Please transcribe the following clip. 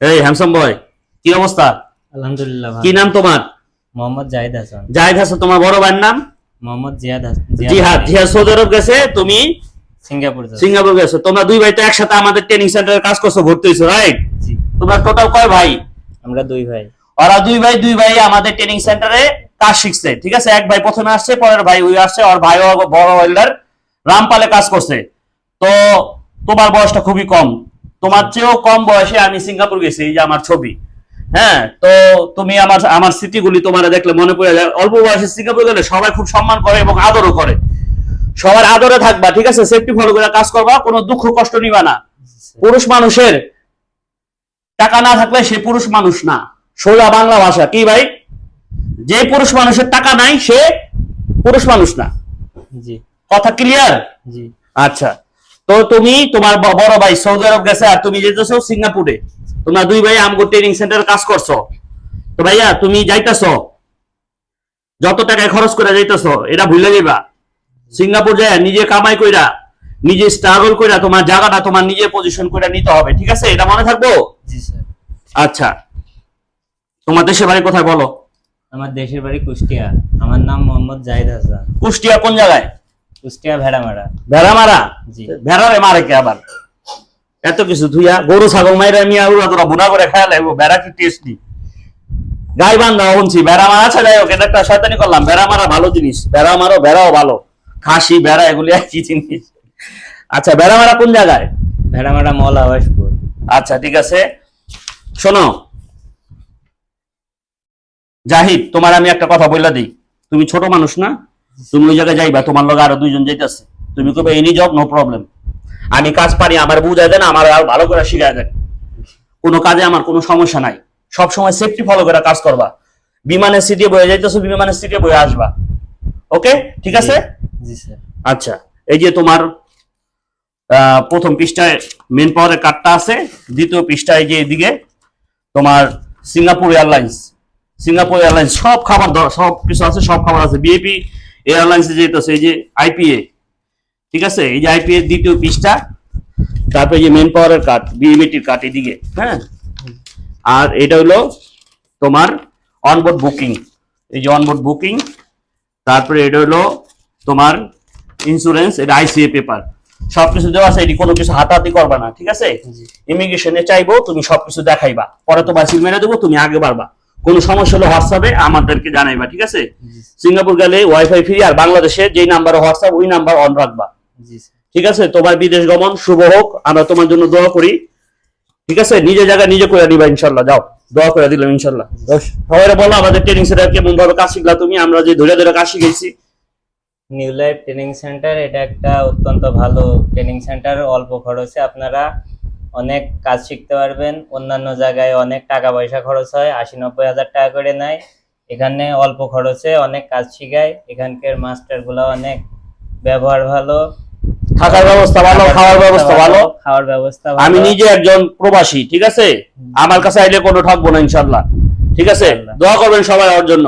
এই হ্যামসাম বয় কি অবস্থা? আলহামদুলিল্লাহ কি নাম তোমার? মোহাম্মদ জাহিদ হাসান। জাহিদ হাসান তোমার বড় ভাইয়ের নাম? মোহাম্মদ জিয়াদ হাসান জিহাদ জিহাদ সৌদি আরব গেছে তুমি? সিঙ্গাপুর। সিঙ্গাপুর গেছো তোমরা দুই ভাই তো একসাথে আমাদের ট্রেনিং সেন্টারে কাজ করছ ভর্তি হয়েছো রাইট জি। তোমরা টোটাল কয় ভাই? আমরা দুই ভাই। ওরা দুই ভাই দুই ভাই আমাদের ট্রেনিং সেন্টারে কাজ শিখছে ঠিক আছে? এক ভাই প্রথমে আসছে পরের ভাই ওই আসছে আর ভাই বড় ওয়েল্ডার রামপালে কাজ করছে। তো তোমার বয়সটা খুবই কম। তোমার চেয়েও কম বয়সে আমি সিঙ্গাপুর গেছি এই যে আমার ছবি। হ্যাঁ তো তুমি আমার আমার স্মৃতিগুলি তোমার দেখলে মনে পড়ে যায় অল্প বয়সে সিঙ্গাপুর গেলে সবাই খুব সম্মান করে এবং আদরও করে। সবার আদরে থাকবা ঠিক আছে? সেফটি ফলো করে কাজ করবা কোনো দুঃখ কষ্ট নিবা না। পুরুষ মানুষের টাকা না থাকলে সে পুরুষ মানুষ না। সোজা বাংলা ভাষা কি ভাই? যে পুরুষ মানুষের টাকা নাই সে পুরুষ মানুষ না। জি। কথা ক্লিয়ার জি। আচ্ছা। তো তুমি তোমার বড় ভাই সৌদি আরব গেছে আর তুমি যেতেছো সিঙ্গাপুরে। তোমরা দুই ভাই আমগো ট্রেনিং সেন্টারে কাজ করছ। তো ভাইয়া তুমি যাইতেছো? যত টাকায় খরচ করে যাইতেছো এটা ভুলে যাইবা। সিঙ্গাপুর যায় নিজে কামাই কইরা নিজে স্ট্রাগল কইরা তোমার জায়গাটা তোমার নিজে পজিশন করে নিতে হবে ঠিক আছে? এটা মনে থাকব? জি স্যার। আচ্ছা। তোমার দেশের বাড়ি কোথায় বলো। আমার দেশের বাড়ি কুষ্টিয়া। আমার নাম মোহাম্মদ জাহিদ হাসান। কুষ্টিয়া কোন জায়গায়? কুষ্টিয়া ভেড়ামারা ভেড়া মারা? জি। ভেড়ারে মারে কে আবার? এত কিছু ধুইয়া গরু ছাগল মাইরা মিয়া উড়া তোরা বুনা করে খায়া লাগবো ভেড়া কি টেস্টি গাই বান্ধা শুনছি ভেড়া মারা হোক এটা একটা শয়তানি করলাম। ভেড়া মারা ভালো জিনিস ভেড়া মারো ভেড়াও ভালো। খাসি ভেড়া এগুলি একই জিনিস। আচ্ছা ভেড়া মারা কোন জায়গায়? ভেড়ামারা মল আবাসপুর আচ্ছা ঠিক আছে। শোনো। জাহিদ তোমার আমি একটা কথা বললা দিই। তুমি ছোট মানুষ না? তুমি ওই জায়গায় যাইবা তোমার লগে আরও দুইজন যাইতেছে। তুমি কবে এনি জব নো প্রবলেম আমি কাজ পারি আমার বুঝাই দেন আমার আর ভালো করে শিখাই দেন। কোনো কাজে আমার কোনো সমস্যা নাই। সব সময় সেফটি ফলো করে কাজ করবা। বিমানের সিটে বয়ে যাইতেছো বিমানের সিটে বয়ে আসবা। ওকে ঠিক আছে? জি স্যার। আচ্ছা এই যে তোমার আহ, প্রথম পৃষ্ঠায় মেন পাওয়ারের কার্ডটা আছে দ্বিতীয় পৃষ্ঠায় যে এদিকে তোমার সিঙ্গাপুর এয়ারলাইন্স সিঙ্গাপুর এয়ারলাইন্স সব খাবার সব কিছু আছে সব খাবার আছে। বিএপি এয়ারলাইন্সে যেতেছে এই যে আইপিএ ঠিক আছে? এই যে আইপিএ দ্বিতীয় পৃষ্ঠা তারপরে এই যে মেন পাওয়ারের কার্ড বিএমএটির কার্ড এদিকে হ্যাঁ? আর এটা হলো তোমার অনবোর্ড বুকিং এই যে অনবোর্ড বুকিং তারপরে এটা হলো তোমার ইন্স্যুরেন্স এটা আইসিএ পেপার সবকিছু দেওয়া আছে এটি কোনো কিছু হাতাহাতি করবা না ঠিক আছে? ইমিগ্রেশনে চাইব তুমি সবকিছু দেখাইবা পরে তোমার সিল মেরে দেবো তুমি আগে বাড়বা। কোনো সমস্যা হলে হোয়াটসঅ্যাপে আমাদেরকে জানাইবা ঠিক আছে? সিঙ্গাপুর গেলে ওয়াইফাই ফ্রি আর বাংলাদেশে যেই নাম্বারে হোয়াটসঅ্যাপ ওই নাম্বার অন রাখবা। ঠিক আছে? তোমার বিদেশ গমন শুভ হোক। আমরা তোমার জন্য দোয়া করি। ঠিক আছে? নিজে জায়গায় নিজে করে দিবা ইনশাল্লাহ যাও। দোয়া করে দিলাম ইনশাল্লাহ সবাই বলো আমাদের ট্রেনিং সেন্টার কেমন ভাবে কাজ শিখলা তুমি? আমরা যে ধরে ধরে কাজ শিখেছি নিউ লাইফ ট্রেনিং সেন্টার এটা একটা অত্যন্ত ভালো ট্রেনিং সেন্টার অল্প খরচে আপনারা অনেক কাজ শিখতে পারবেন। অন্যান্য জায়গায় অনেক টাকা পয়সা খরচ হয় আশি নব্বই হাজার টাকা করে নেয়। এখানে অল্প খরচে অনেক কাজ শিখায়। এখানকার মাস্টারগুলো অনেক ব্যবহার ভালো। থাকার ব্যবস্থা ভালো খাওয়ার ব্যবস্থা ভালো। খাওয়ার ব্যবস্থা আমি নিজে একজন প্রবাসী ঠিক আছে? আমার কাছে আইলে কোনো ঠকবো না ইনশাল্লাহ ঠিক আছে? দোয়া করবেন সবাই ওর জন্য।